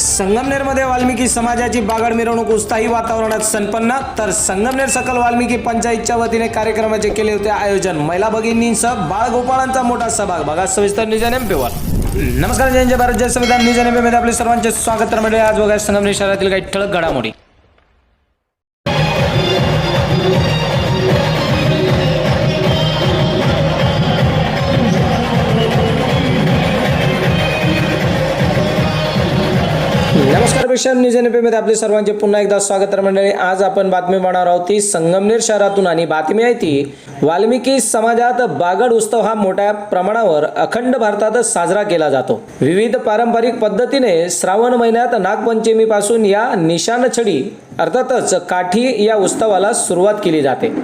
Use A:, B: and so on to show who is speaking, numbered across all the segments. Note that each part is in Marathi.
A: संगमनेरमध्ये वाल्मिकी समाजाची बागड मिरवणूक उत्साही वातावरणात संपन्न. तर संगमनेर सकल वाल्मिकी पंचायतच्या वतीने कार्यक्रमाचे केले होते आयोजन. महिला भगिनींसह बाळगोपाळांचा मोठा सहभाग. बघा सविस्तर निजन एमपीवर नमस्कार जय जय भारत जय संविधान. निजन एमपीमध्ये आपले सर्वांचे स्वागत. तर म्हणजे आज बघा संगमनेर शहरातील काही ठळक घडामोडी. नमस्कार पेशन न्यूज एनमध्ये आपले सर्वांचे पुन्हा एकदा स्वागत मंडळी. आज आपण बातमी पाहणार आहोत ती संगमनेर शहरातून आणि बातमी आहे ती वाल्मिकी समाजात बागड उत्सव हा मोठ्या प्रमाणावर अखंड भारतात साजरा केला जातो. विविध पारंपरिक पद्धतीने श्रावण महिन्यात नागपंचमीपासून या निशाण छडी अर्थातच काठी या उत्सवाला सुरुवात केली जाते.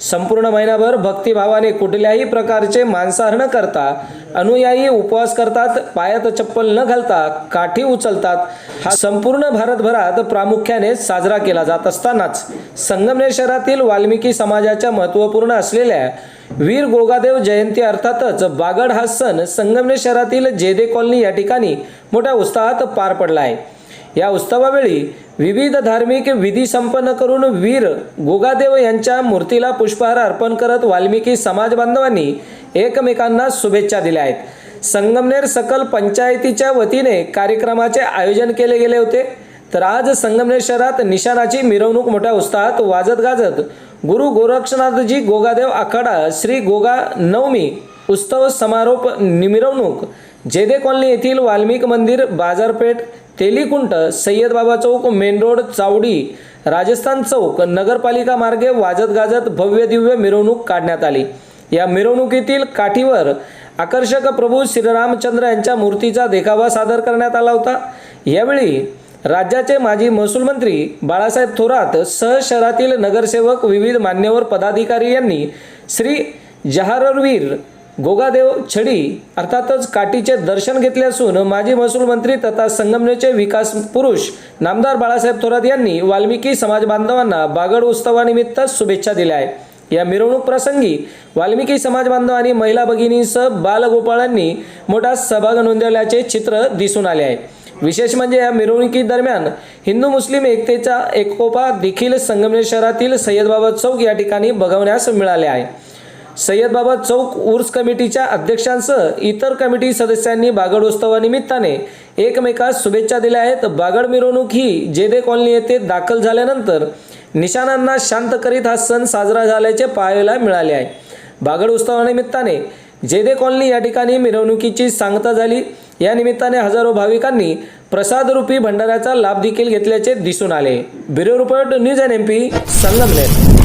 A: संपूर्ण महिनाभर भक्तिभावाने कुठल्याही प्रकारचे मांसाहार न करता अनुयायी उपवास करतात पायात चप्पल न घालता काठी उचलतात. हा संपूर्ण भारतभरात प्रामुख्याने साजरा केला जात असतानाच संगमनेर शहरातील वाल्मिकी समाजाच्या महत्त्वपूर्ण असलेल्या वीर गोगादेव जयंती अर्थातच बागड हा सण संगमनेर शहरातील जेदे कॉलनी या ठिकाणी मोठ्या उत्साहात पार पडला आहे. या उत्सवावेळी विविध धार्मिक विधी संपन्न करून वीर गोगादेव यांच्या मूर्तीला पुष्पहार अर्पण करत वाल्मिकी समाज बांधवांनी एकमेकांना शुभेच्छा दिल्या आहेत. संगमनेर सकल पंचायतीच्या वतीने कार्यक्रमाचे आयोजन केले गेले होते. तर आज संगमनेर शहरात निशाणाची मिरवणूक मोठ्या उत्साहात वाजत गाजत गुरु गोरक्षनाथजी गोगादेव आखाडा श्री गोगा नवमी उत्सव समारोप मिरवणूक जेदे कॉलनी येथील वाल्मिक मंदिर बाजारपेठ तेलीकुंट सय्यद बाबा चौक मेन रोड चावडी राजस्थान चौक नगरपालिका मार्गे वाजत गाजत भव्य दिव्य मिरवणूक काढण्यात आली. या मिरवणुकीतील काठीवर आकर्षक प्रभू श्रीरामचंद्र यांच्या मूर्तीचा देखावा सादर करण्यात आला होता. यावेळी राज्याचे माजी महसूल मंत्री बाळासाहेब थोरात सह शहरातील नगरसेवक विविध मान्यवर पदाधिकारी यांनी श्री जहारवीर गोगादेव छडी अर्थातच काठीचे दर्शन घेतले असून माजी महसूल मंत्री तथा संगमनेचे विकास पुरुष नामदार बाळासाहेब थोरात यांनी वाल्मिकी समाज बांधवांना बागड उत्सवानिमित्त शुभेच्छा दिल्या आहेत. या मिरवणूक प्रसंगी वाल्मिकी समाज बांधव आणि महिला भगिनींसह बालगोपाळांनी मोठा सहभाग नोंदवल्याचे चित्र दिसून आले आहे. विशेष म्हणजे या मिरवणुकीदरम्यान हिंदू मुस्लिम एकतेचा एकोपा देखील संगमनेर शहरातील सय्यदबाबा चौक या ठिकाणी बघवण्यास मिळाले आहे. सय्यदबाबा चौक उर्स कमिटीच्या अध्यक्षांसह इतर कमिटी सदस्यांनी बागड उत्सवानिमित्ताने एकमेकास शुभेच्छा दिल्या आहेत. बागड मिरवणूक ही जेदे कॉलनी येथे दाखल झाल्यानंतर निशाणांना शांत करीत हा सण साजरा झाल्याचे पाहायला मिळाले आहे. बागड उत्सवानिमित्ताने जेदे कॉलनी या ठिकाणी मिरवणुकीची सांगता झाली. या निमित्ताने हजारो भाविकांनी प्रसादरूपी भंडाऱ्याचा लाभ देखील घेतल्याचे दिसून आले. Bureau report news N M P Sangamner.